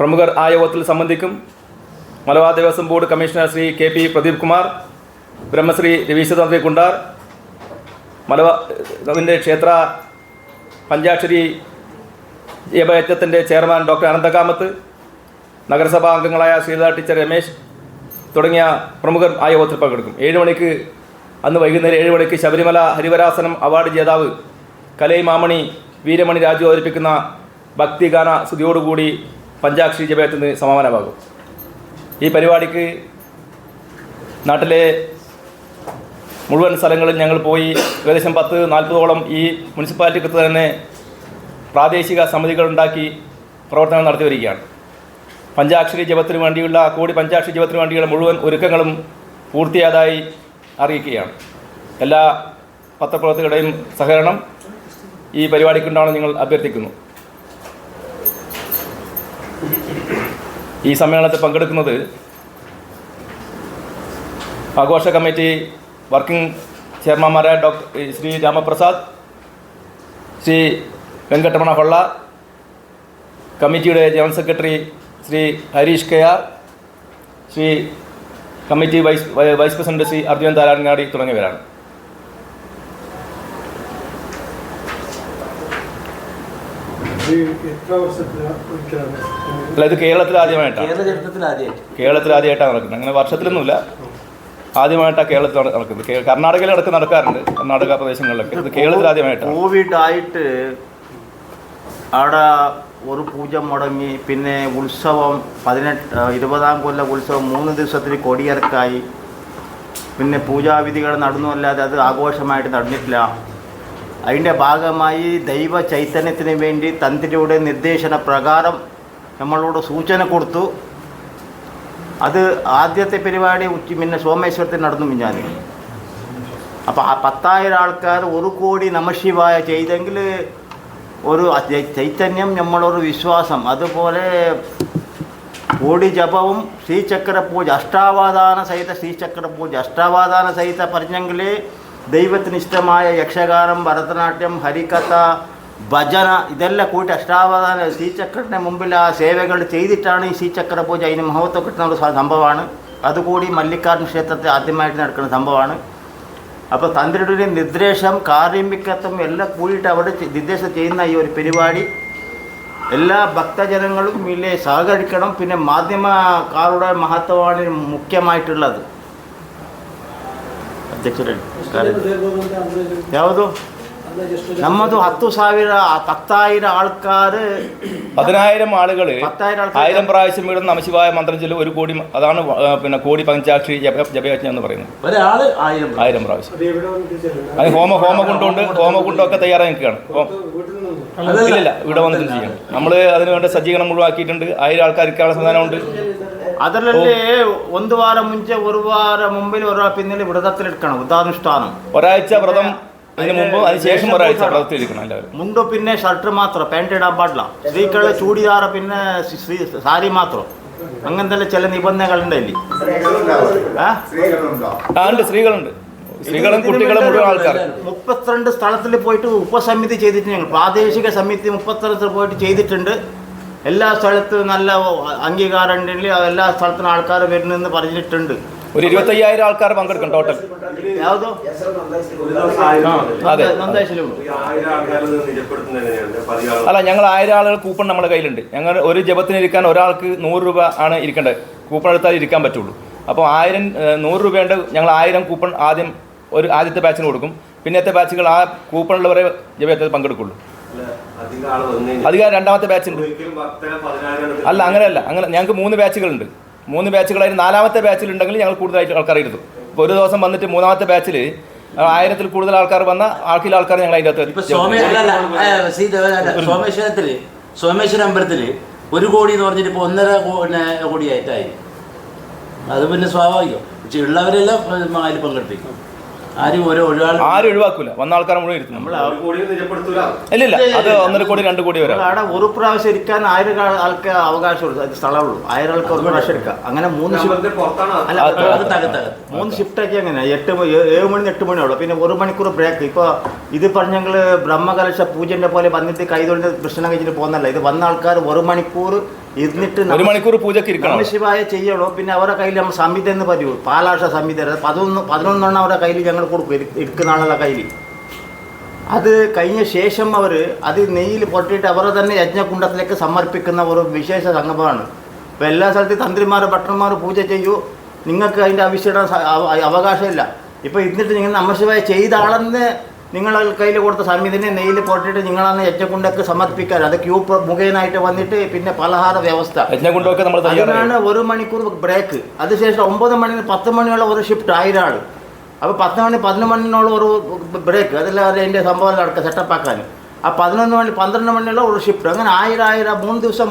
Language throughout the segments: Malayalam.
പ്രമുഖർ ആ യോഗത്തിൽ സംബന്ധിക്കും Malabar Devaswom board commissioner Shri K P Pradeep Kumar Brahmashri Raveesha Tantri Kuntar മലബാറിന്റെ ക്ഷേത്ര പഞ്ചാക്ഷരി ജപയജ്ഞത്തിന്റെ ചെയർമാൻ ഡോക്ടർ അനന്തകാമത്ത് നഗരസഭാ അംഗങ്ങളായ ശ്രീലത ടീച്ചർ രമേശ് തുടങ്ങിയ പ്രമുഖർ ആ യോഗത്തിൽ പങ്കെടുക്കും. ഏഴ് മണിക്ക് അന്ന് വൈകുന്നേരം ഏഴ് മണിക്ക് ശബരിമല ഹരിവരാസനം അവാർഡ് ജേതാവ് കലൈ മാമണി വീരമണി രാജു അവതരിപ്പിക്കുന്ന ഭക്തിഗാന സ്തുതിയോടുകൂടി പഞ്ചാക്ഷരി ജപയത്തിന് സമാപനമാകും. ഈ പരിപാടിക്ക് നാട്ടിലെ മുഴുവൻ സ്ഥലങ്ങളിൽ ഞങ്ങൾ പോയി ഏകദേശം പത്ത് നാൽപ്പതോളം ഈ മുനിസിപ്പാലിറ്റിക്ക് തന്നെ പ്രാദേശിക സമിതികൾ ഉണ്ടാക്കി പ്രവർത്തനം നടത്തി വരികയാണ്. പഞ്ചാക്ഷരി ജപത്തിന് വേണ്ടിയുള്ള കോടി പഞ്ചാക്ഷരി ജപത്തിന് വേണ്ടിയുള്ള മുഴുവൻ ഒരുക്കങ്ങളും പൂർത്തിയാതായി അറിയിക്കുകയാണ്. എല്ലാ പത്രപ്രവർത്തകരുടെയും സഹകരണം ഈ പരിപാടിക്കുണ്ടാവണം നിങ്ങൾ അഭ്യർത്ഥിക്കുന്നു. ഈ സമ്മേളനത്തിൽ പങ്കെടുക്കുന്നത് ആഘോഷ കമ്മിറ്റി വർക്കിംഗ് ചെയർമാൻമാരായ ഡോക്ടർ ശ്രീ രാമപ്രസാദ് ശ്രീ വെങ്കട്ടമണ ഹൊള്ള കമ്മിറ്റിയുടെ general secretary Shri Harish K R Shri committee vice vice president Shri Arjunan Tharangadi തുടങ്ങിയവരാണ്. അല്ല ഇത് കേരളത്തിൽ ആദ്യമായിട്ടാണ് കേരള ചരിത്രത്തിൽ ആദ്യമായിട്ട്. കേരളത്തിൽ ആദ്യമായിട്ടാണ് നടക്കുന്നത്. അങ്ങനെ വർഷത്തിലൊന്നുമില്ല. ആദ്യമായിട്ടാണ് കേരളത്തിൽ നടക്കുന്നത്. കർണാടകയിൽ അടക്കം നടക്കാറുണ്ട്. കർണാടക പ്രദേശങ്ങളിലൊക്കെ. ഇത് കേരളത്തിൽ ആദ്യമായിട്ടാണ് കോവിഡ് ആയിട്ട് അവിടെ ഒരു പൂജ മുടങ്ങി. പിന്നെ ഉത്സവം പതിനെട്ട് ആ, ഇരുപതാം കൊല്ല ഉത്സവം മൂന്ന് ദിവസത്തിൽ കൊടിയിറക്കായി. പിന്നെ പൂജാവിധികൾ നടന്നു അല്ലാതെ അത് ആഘോഷമായിട്ട് നടന്നിട്ടില്ല. അതിന്റെ ഭാഗമായി ദൈവ ചൈതന്യത്തിന് വേണ്ടി തന്ത്രിയുടെ നിർദ്ദേശന പ്രകാരം നമ്മളോട് സൂചന കൊടുത്തു. അത് ആദ്യത്തെ പരിപാടി ഉച്ച പിന്നെ സോമേശ്വരത്തിൽ നടന്നു ഞാൻ. അപ്പോൾ ആ പത്തായിരം ആൾക്കാർ ഒരു കോടി നമശിവായ ചെയ്തെങ്കിൽ ഒരു ചൈതന്യം നമ്മളൊരു വിശ്വാസം. അതുപോലെ കോടി ജപവും ശ്രീചക്ര പൂജ അഷ്ടാവാധാന സഹിത ശ്രീചക്ര പൂജ അഷ്ടാവാധാന സഹിത പറഞ്ഞെങ്കിൽ ദൈവത്തിന് ഇഷ്ടമായ യക്ഷഗാനം ഭരതനാട്യം ഹരികഥ ഭജന ഇതെല്ലാം കൂട്ടി അഷ്ടാവധാന. ശ്രീചക്രന്റെ മുമ്പിൽ ആ സേവകൾ ചെയ്തിട്ടാണ് ഈ ശ്രീചക്ര പൂജ. അതിന് മഹത്വം കിട്ടുന്ന ഒരു സംഭവമാണ്. അതുകൂടി മല്ലികാർജുന ക്ഷേത്രത്തെ ആദ്യമായിട്ട് നടക്കുന്ന സംഭവമാണ്. അപ്പോൾ തന്ത്രിയുടെ നിർദ്ദേശം കാർമ്മികത്വം എല്ലാം കൂടിയിട്ട് അവിടെ നിർദ്ദേശം ചെയ്യുന്ന ഈ ഒരു പരിപാടി. എല്ലാ ഭക്തജനങ്ങളും ഇതിലെ സഹകരിക്കണം. പിന്നെ മാധ്യമക്കാരുടെ മഹത്വമാണ് മുഖ്യമായിട്ടുള്ളത്. ಅಧ್ಯಕ್ಷರೇ ಯಾವುದು ನಮ್ಮದು ಹತ್ತು ಸಾವಿರ പത്തായിരം ആൾക്കാർ പതിനായിരം ആളുകൾ പത്തായിരം ആൾക്കാർ ആയിരം പ്രാവശ്യം വീടുന്ന നമശിവായ മന്ത്രം ചൊല്ലും ഒരു കോടി മ- അതാണ് വ- ആ, പിന്നെ കോടി പഞ്ചാക്ഷരി ജപ ജപയജ്ഞം എന്ന് പറയുന്നത് ഒരാള് ആയിരം പ്രാവശ്യം. ആയിരം പ്രാവശ്യം അത് എവിടെ വന്നിട്ട് ചെയ്യണം? അത് ഹോമ ഹോമകുണ്ടുണ്ട് ഹോമകുണ്ടൊക്കെ തയ്യാറായി നിൽക്കുകയാണ് ഹോ- വീട്ടിൽ നിന്നോ? അല്ലല്ല. ഇല്ലില്ല ഇവിടെ വന്നിട്ട് ചെയ്യണം നമ്മൾ അതിന് വേണ്ട സജ്ജീകരണം മുഴുവാക്കിയിട്ടുണ്ട് ആയിരം ആൾക്കാർ ഇരിക്കാനുള്ള സംവിധാനമുണ്ട് ಅದರಲ್ಲಿ ಒಂದು ವಾರ ಮುಂಚೆ ಒಂದು ವಾರ ಮುಂಬೈಲಿ ഒരു പിന്നിൽ വ്രതത്തിലെടുക്കണം വൃതാനുഷ്ഠാനം ഒരാഴ്ച വ്രതം അതിന് മുമ്പ് അതിന് ശേഷം ഒരാഴ്ച വ്രതത്തിൽ ഇരിക്കണം എല്ലാവരും ಮುಂಡು ಪಿನ್ನೆ ಶರ್ಟ್ ಮಾತ್ರ ಪ್ಯಾಂಟ್ ಇಡ ಪಾಡ್ಲ ಸ್ತ್ರೀಗಳ ಚೂಡಿದಾರ ಪಿನ್ನೆ ಸಿ- ಸಿ- ಸಾರಿ ಮಾತ್ರ അങ്ങനത്തെ ചില നിബന്ധനകളുണ്ട് ಇಲ್ಲಿ ആ? ആ ഉണ്ട് സ്ത്രീകളുണ്ട് സ്ത്രീകളും കുട്ടികളും മുഴുവൻ ആൾക്കാർ മുപ്പത്തിരണ്ട് സ്ഥലത്തിൽ പോയിട്ട് ഉപസമിതി ചെയ്തിട്ട് ഞങ്ങൾ പ്രാദേശിക സമിതി മുപ്പത്തിരണ്ടിൽ പോയിട്ട് ചെയ്തിട്ടുണ്ട് എല്ലാ സ്ഥലത്തും നല്ല അംഗീകാരം ഉണ്ടെങ്കിൽ എല്ലാ സ്ഥലത്തും ആൾക്കാർ വരുന്നെന്ന് പറഞ്ഞിട്ടുണ്ട്. ഒരു ഇരുപത്തയ്യായിരം ആൾക്കാർ പങ്കെടുക്കും ടോട്ടൽ അല്ല ഞങ്ങൾ ആയിരം ആളുകൾ കൂപ്പൺ നമ്മുടെ കയ്യിലുണ്ട്. ഞങ്ങൾ ഒരു ജപത്തിന് ഇരിക്കാൻ ഒരാൾക്ക് നൂറ് രൂപ ആണ് ഇരിക്കേണ്ടത്. കൂപ്പൺ എടുത്താൽ ഇരിക്കാൻ പറ്റുള്ളൂ. അപ്പോൾ ആയിരം നൂറ് രൂപയുണ്ട്. ഞങ്ങൾ ആയിരം കൂപ്പൺ ആദ്യം ഒരു ആദ്യത്തെ ബാച്ചിന് കൊടുക്കും. പിന്നത്തെ ബാച്ചുകൾ ആ കൂപ്പണുള്ളവരെ ജപത്തിൽ പങ്കെടുക്കുള്ളൂ. അധികം രണ്ടാമത്തെ ബാച്ചുണ്ട് അല്ല അങ്ങനെയല്ല. അങ്ങനെ ഞങ്ങൾക്ക് മൂന്ന് ബാച്ചുകളുണ്ട് മൂന്ന് ബാച്ചുകളായി നാലാമത്തെ ബാച്ചിലുണ്ടെങ്കിൽ ഞങ്ങൾ കൂടുതലായിട്ട് ആൾക്കാർ ഇരുത്തും. ഇപ്പോൾ ഒരു ദിവസം വന്നിട്ട് മൂന്നാമത്തെ ബാച്ചിൽ ആയിരത്തിൽ കൂടുതൽ ആൾക്കാർ വന്ന ആൾക്കിൽ ആൾക്കാർ ഞങ്ങൾ അതിന്റെ ഇപ്പൊ അകത്ത് സോമേശ്വര അമ്പലത്തിൽ ഒരു കോടി എന്ന് പറഞ്ഞിട്ട് ഇപ്പൊ ഒന്നര കോടിയായിട്ടായി അത് പിന്നെ സ്വാഭാവികം. പക്ഷെ ഉള്ളവരെല്ലാം അതിൽ പങ്കെടുപ്പിക്കും. ആരും ഓരോ ഒരാൾ ആരും ഒഴിവാക്കൂല. വന്ന ആൾക്കാരെ മുഴുവൻ ഇരുത്തും. നമ്മൾ ഇല്ല ഇല്ല. അത് ഒന്നര കോടി രണ്ട് കോടി വരാം. അവിടെ ഒരു പ്രാവശ്യം ഇരിക്കാൻ ആയിരം ആൾ- ആൾക്ക് അവകാശമുള്ളൂ അത് സ്ഥലമുള്ളൂ. ആയിരം ആൾക്ക് ഒരു പ്രാവശ്യം എടുക്കാം അങ്ങനെ മൂന്ന് ഷിഫ്റ്റ് അല്ല അത് അത് അത് തകത്തകത്ത് മൂന്ന് ഷിഫ്റ്റ് ആക്കി അങ്ങനെ എട്ട് മണി ഏ- ഏഴ് മണി എട്ട് മണിയുള്ളൂ പിന്നെ ഒരു മണിക്കൂർ ബ്രേക്ക് ഇപ്പോൾ ഇത് പറഞ്ഞെങ്കിൽ ബ്രഹ്മകലശ പൂജന്റെ പോലെ വന്നിട്ട് കൈതൊഴിൽ പ്രശ്നം കഴിഞ്ഞിട്ട് പോകുന്നല്ല ഇത് വന്ന ആൾക്കാർ ഒരു മണിക്കൂർ ഇരുന്നിട്ട് ഒരു മണിക്കൂർ പൂജക്ക് ഇരിക്കണം. ശിവായ ചെയ്യണോ? പിന്നെ അവരുടെ കയ്യിൽ നമ്മൾ സംഹിത എന്ന് പറയൂ. പാലാഷ സംഹിത പതിനൊന്ന് പതിനൊന്നെണ്ണം അവരുടെ കയ്യിൽ ഞങ്ങൾ കൊടുക്കും. എടുക്കുന്ന ആളുടെ കയ്യിൽ. അത് കഴിഞ്ഞ ശേഷം അവർ അത് നെയ്യിൽ പൊട്ടിയിട്ട് അവരെ തന്നെ യജ്ഞകുണ്ടത്തിലേക്ക് സമർപ്പിക്കുന്ന ഒരു വിശേഷ സംഗമമാണ്. ഇപ്പോൾ എല്ലാ സ്ഥലത്തും തന്ത്രിമാർ ഭട്ടന്മാർ പൂജ ചെയ്യൂ. നിങ്ങൾക്ക് അതിന്റെ അവ- അവകാശമില്ല. ഇപ്പോൾ ഇരുന്നിട്ട് നിങ്ങൾ നമ്മശിവായ ചെയ്ത ആളെന്ന് നിങ്ങൾ കയ്യിൽ കൊടുത്ത സമിതിനെ നെയ്യിൽ പൊട്ടിട്ട് നിങ്ങളാണ് എച്ചക്കുണ്ടൊക്കെ സമർപ്പിക്കാൻ അത് ക്യൂ മുഖേനായിട്ട് വന്നിട്ട് പിന്നെ പലഹാര വ്യവസ്ഥ. അതിനാണ് ഒരു മണിക്കൂർ ബ്രേക്ക്. അതിനുശേഷം ഒമ്പത് മണി പത്ത് മണിയുള്ള ഒരു ഷിഫ്റ്റ് ആയിരാൾ ആൾ അപ്പോൾ പത്ത് മണി പതിനൊന്ന് മണിനുള്ള ഒരു ബ്രേക്ക്. അതെല്ലാം അതിന്റെ സംഭവം നടക്കുക സെറ്റപ്പ് ആക്കാൻ. ആ പതിനൊന്ന് മണി പന്ത്രണ്ട് മണിയുള്ള ഒരു ഷിഫ്റ്റ് അങ്ങനെ ആയിരം ആയിരം മൂന്ന് ദിവസം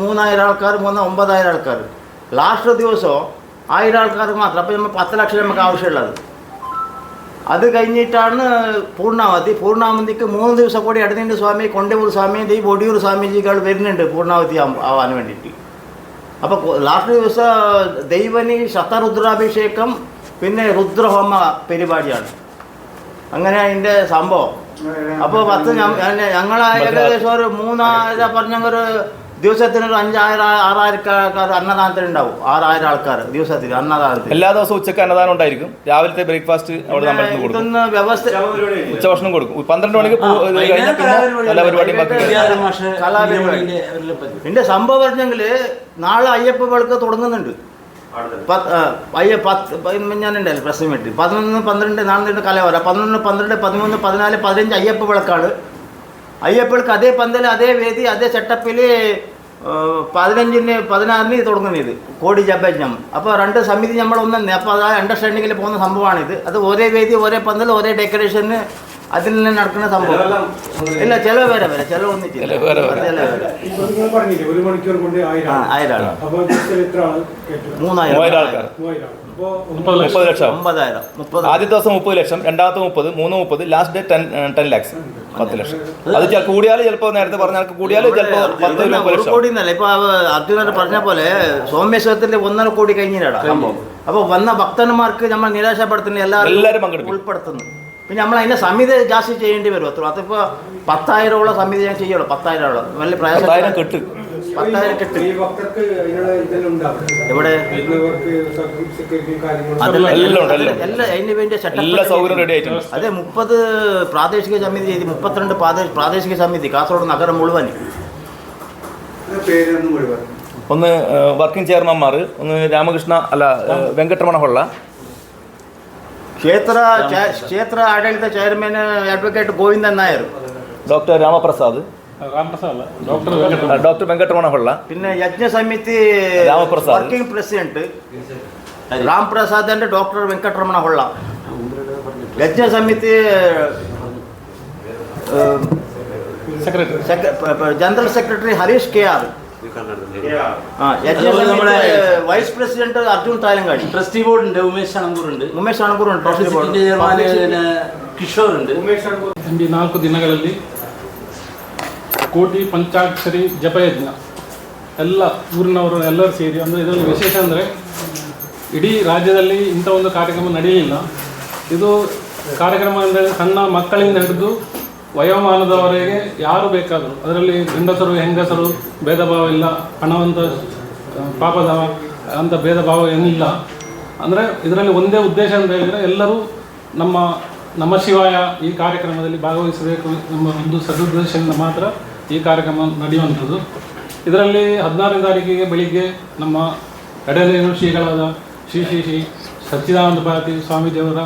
മൂന്നായിരം ആൾക്കാർ മൂന്ന് ഒമ്പതായിരം ആൾക്കാർ. ലാസ്റ്റ് ദിവസം ആയിരം ആൾക്കാർ മാത്രം. അപ്പോൾ നമ്മൾ പത്ത് ലക്ഷം നമുക്ക് ആവശ്യമുള്ളത്. അത് കഴിഞ്ഞിട്ടാണ് പൂർണാവതി പൂർണാവതിക്ക് മൂന്ന് ദിവസം കൂടി അടുത്തിന്റെ സ്വാമി കൊണ്ടൂർ സ്വാമി ഈ ഒടിയൂർ സ്വാമിജികൾ വരുന്നുണ്ട് പൂർണാവതി ആവാൻ- വേണ്ടിയിട്ട്. അപ്പോൾ ലാസ്റ്റ് ദിവസം ദൈവനി ശതരുദ്രാഭിഷേകം പിന്നെ രുദ്രഹോമ പരിപാടിയാണ്. അങ്ങനെ അതിന്റെ സംഭവം. അപ്പോൾ പത്ത് ഞങ്ങൾ ഏകദേശം ഒരു മൂന്നായിരം പറഞ്ഞ ഒരു ദിവസത്തിന് ഒരു അഞ്ചായിരം ആറായിരം ആൾക്കാർ അന്നദാനത്തിന് ഉണ്ടാവും ആറായിരം ആൾക്കാർ ദിവസത്തിൽ അന്നദാനത്തിൽ. എല്ലാ ദിവസവും ഉച്ചയ്ക്ക് അന്നദാനം ഉണ്ടായിരിക്കും. രാവിലത്തെ ബ്രേക്ക്ഫാസ്റ്റ് അവിടെ നമ്മൾ കൊടുക്കും. വ്യവസ്ഥ ഉച്ചഭക്ഷണം കൊടുക്കും. പന്ത്രണ്ട് മണിക്ക് കലാ പരിപാടി. എന്റെ സംഭവം പറഞ്ഞെങ്കിൽ നാളെ അയ്യപ്പ വിളക്ക് തുടങ്ങുന്നുണ്ട്. അയ്യ പത്ത് ഞാനുണ്ടല്ലോ പ്രസ് മീറ്റ് പതിനൊന്ന് പന്ത്രണ്ട് നാളെ കലവര പതിനൊന്ന് പന്ത്രണ്ട് പതിമൂന്ന് പതിനാല് പതിനഞ്ച് അയ്യപ്പ വിളക്കാണ്. അയ്യപ്പ വിളക്ക് അതേ പന്തൽ അതേ വേദി അതേ സെറ്റപ്പിൽ പതിനഞ്ചിന് പതിനാറിന് തുടങ്ങുന്നത്. ഇത് കോടി ജപയജ്ഞം അപ്പോൾ രണ്ട് സമിതി നമ്മൾ ഒന്ന് അപ്പോൾ അത് അണ്ടർസ്റ്റാൻഡിങ്ങിൽ പോകുന്ന സംഭവമാണിത്. അത് ഒരേ വേദി ഒരേ പന്തൽ ഒരേ ഡെക്കറേഷന് അതിൽ നിന്ന് നടക്കുന്ന സംഭവം. ഇല്ല ചിലവ് വരെ വരെ ചിലവ് ഒന്നിച്ചില്ല ചിലവ് വേറെ വേറെ. ചിലവ് വേറെ. ഇപ്പൊ ഒരു മണിക്കൂർ കൊണ്ട് ആയിരം ആ ആൾ. ആയിരം ആൾ. അപ്പൊ ജസ്റ്റ് എത്ര ആൾ കേട്ടു മൂന്നായിരം. മൂവായിരം ആൾക്കാർ മൂവായിരം ആൾ. അപ്പൊ മുപ്പത് ലക്ഷം. ഒമ്പതായിരം. മുപ്പത്. ആദ്യത്തെ ദിവസം മുപ്പത് ലക്ഷം രണ്ടാമത്തെ മുപ്പത് മൂന്ന് മുപ്പത് last day ten ten lakhs പത്ത് ലക്ഷം. അത് കൂടിയാൽ ചിലപ്പോൾ നേരത്തെ പറഞ്ഞ ആൾക്ക് കൂടിയാൽ ചിലപ്പോൾ പത്ത് ഒരു കോടി എന്നല്ല ഇപ്പൊ അർജുനൻ പറഞ്ഞ പോലെ സോമേശ്വരത്തിന്റെ ഒന്നര കോടി കഴിഞ്ഞിട്ട് സംഭവം. അപ്പൊ വന്ന ഭക്തന്മാർക്ക് നമ്മൾ നിരാശപ്പെടുത്തുന്ന എല്ലാവരും. ഉൾപ്പെടുത്തുന്നു. പിന്നെ നമ്മൾ അതിന്റെ സമിതി ജാസ്തി ചെയ്യേണ്ടി വരും. അത്ര അതിപ്പോ പത്തായിരമുള്ള സമിതി ഞാൻ ചെയ്യുള്ളൂ. പത്തായിരമുള്ള വലിയ പ്രയാസം കെട്ട്. പത്തായിരം കെട്ട്. അതിന് വേണ്ടി അതെ മുപ്പത് പ്രാദേശിക സമിതി ചെയ്ത് മുപ്പത്തിരണ്ട് പ്രാദേശിക സമിതി കാസർഗോഡ് നഗരം മുഴുവൻ. ഒന്ന് വർക്കിംഗ് ചെയർമാൻമാർ ഒന്ന് രാമകൃഷ്ണ അല്ല വെങ്കട്ടരമണ ഹൊള്ള ക്ഷേത്ര ക്ഷേത്ര ആഡളിത chairman advocate Govindan Nair. Doctor Ramaprasad. Doctor Venkataramana പിന്നെ യജ്ഞ Ramaprasad working president രാംപ്രസാദിന്റെ doctor Venkataramana Pillai general secretary Harish K R vice president Arjun Talankadi trustee board ഉണ്ട് ഉമേഷ് അണങ്കൂറുണ്ട് ഉമേഷ് അണങ്കൂറുണ്ട് ട്രസ്റ്റി ബോർഡ് ಕಿಶೋರ್ ഉണ്ട് ಉಮೇಶ್ ಒಂದು ನಾಲ್ಕು ದಿನಗಳಲ್ಲಿ ಕೋಟಿ ಪಂಚಾಕ್ಷರಿ ಜಪಯಜ್ಞ. ಎಲ್ಲ ಊರಿನವರು ಎಲ್ಲರೂ ಸೇರಿ ಅಂದರೆ ಇದರಲ್ಲಿ ವಿಶೇಷ ಅಂದರೆ ಇಡೀ ರಾಜ್ಯದಲ್ಲಿ ಇಂಥ ಒಂದು ಕಾರ್ಯಕ್ರಮ ನಡೆಯಲಿಲ್ಲ. ಇದು ಕಾರ್ಯಕ್ರಮ ಅಂದರೆ ಸಣ್ಣ ಮಕ್ಕಳಿಂದ ಹಿಡಿದು ವಯೋಮಾನದವರೆಗೆ ಯಾರು ಬೇಕಾದರೂ, ಅದರಲ್ಲಿ ಗಂಡಸರು, ಹೆಂಗಸರು ಭೇದ ಭಾವ ಇಲ್ಲ, ಹಣವಂತ ಪಾಪದ ಅಂತ ಭೇದ ಭಾವ ಏನಿಲ್ಲ. ಅಂದರೆ ಇದರಲ್ಲಿ ಒಂದೇ ಉದ್ದೇಶ ಅಂತ ಹೇಳಿದರೆ ಎಲ್ಲರೂ ನಮ್ಮ ನಮ್ಮ ಶಿವಾಯ ಈ ಕಾರ್ಯಕ್ರಮದಲ್ಲಿ ಭಾಗವಹಿಸಬೇಕು ಎಂಬ ಒಂದು ಸದುದ್ದೇಶದಿಂದ ಮಾತ್ರ ಈ ಕಾರ್ಯಕ್ರಮ ನಡೆಯುವಂಥದ್ದು. ಇದರಲ್ಲಿ ಹದಿನಾರನೇ ತಾರೀಕಿಗೆ ಬೆಳಿಗ್ಗೆ ನಮ್ಮ ಎಡೆಲೇರು ಶ್ರೀಗಳಾದ ಶ್ರೀ ಶ್ರೀ ಶ್ರೀ ಸಚ್ಚಿದಾನಂದ ಭಾರತಿ ದೇವರ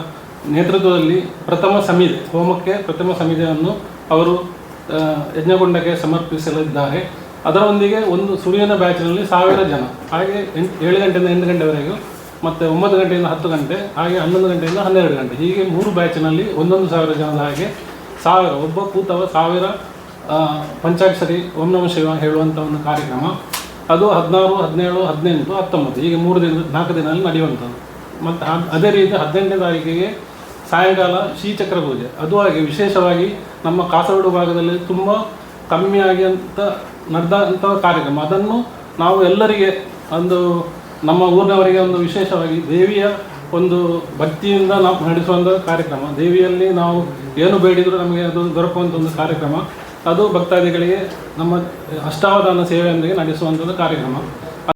ನೇತೃತ್ವದಲ್ಲಿ ಪ್ರಥಮ ಸಮಿತಿ, ಹೋಮಕ್ಕೆ ಪ್ರಥಮ ಸಮಿತಿಯನ್ನು ಅವರು ಯಜ್ಞಗೊಂಡಕ್ಕೆ ಸಮರ್ಪಿಸಲಿದ್ದಾರೆ. ಅದರೊಂದಿಗೆ ಒಂದು ಸೂರ್ಯನ ಬ್ಯಾಚಿನಲ್ಲಿ ಸಾವಿರ ಜನ, ಹಾಗೆ ಎಂಟು, ಏಳು ಗಂಟೆಯಿಂದ ಎಂಟು ಗಂಟೆವರೆಗೂ ಮತ್ತು ಒಂಬತ್ತು ಗಂಟೆಯಿಂದ ಹತ್ತು ಗಂಟೆ, ಹಾಗೆ ಹನ್ನೊಂದು ಗಂಟೆಯಿಂದ ಹನ್ನೆರಡು ಗಂಟೆ, ಹೀಗೆ ಮೂರು ಬ್ಯಾಚಿನಲ್ಲಿ ಒಂದೊಂದು ಸಾವಿರ ಜನದ ಹಾಗೆ ಸಾವಿರ, ಒಬ್ಬ ಕೂತವ ಸಾವಿರ ಪಂಚಾಕ್ಷರಿ ಓಂ ನಮ ಶಿವ ಹೇಳುವಂಥ ಒಂದು ಕಾರ್ಯಕ್ರಮ. ಅದು ಹದಿನಾರು, ಹದಿನೇಳು, ಹದಿನೆಂಟು, ಹತ್ತೊಂಬತ್ತು, ಹೀಗೆ ಮೂರು ದಿನ, ನಾಲ್ಕು ದಿನದಲ್ಲಿ ನಡೆಯುವಂಥದ್ದು. ಮತ್ತು ಅದೇ ರೀತಿ ಹದಿನೆಂಟನೇ ತಾರೀಕಿಗೆ ಸಾಯಂಕಾಲ ಶ್ರೀಚಕ್ರ ಪೂಜೆ. ಅದು ಹಾಗೆ ವಿಶೇಷವಾಗಿ ನಮ್ಮ ಕಾಸರಗೋಡು ಭಾಗದಲ್ಲಿ ತುಂಬ ಕಮ್ಮಿಯಾಗಿ ಅಂತ ನಡೆದಂಥ ಕಾರ್ಯಕ್ರಮ. ಅದನ್ನು ನಾವು ಎಲ್ಲರಿಗೆ ಒಂದು, ನಮ್ಮ ಊರಿನವರಿಗೆ ಒಂದು ವಿಶೇಷವಾಗಿ ದೇವಿಯ ಒಂದು ಭಕ್ತಿಯಿಂದ ನಾವು ನಡೆಸುವಂಥ ಕಾರ್ಯಕ್ರಮ. ದೇವಿಯಲ್ಲಿ ನಾವು ಏನು ಬೇಡಿದರೂ ನಮಗೆ ಅದು ದೊರಕುವಂಥ ಒಂದು ಕಾರ್ಯಕ್ರಮ. ಅದು ಭಕ್ತಾದಿಗಳಿಗೆ ನಮ್ಮ ಅಷ್ಟಾವಧಾನ ಸೇವೆಯೊಂದಿಗೆ ನಡೆಸುವಂಥದ್ದು ಕಾರ್ಯಕ್ರಮ.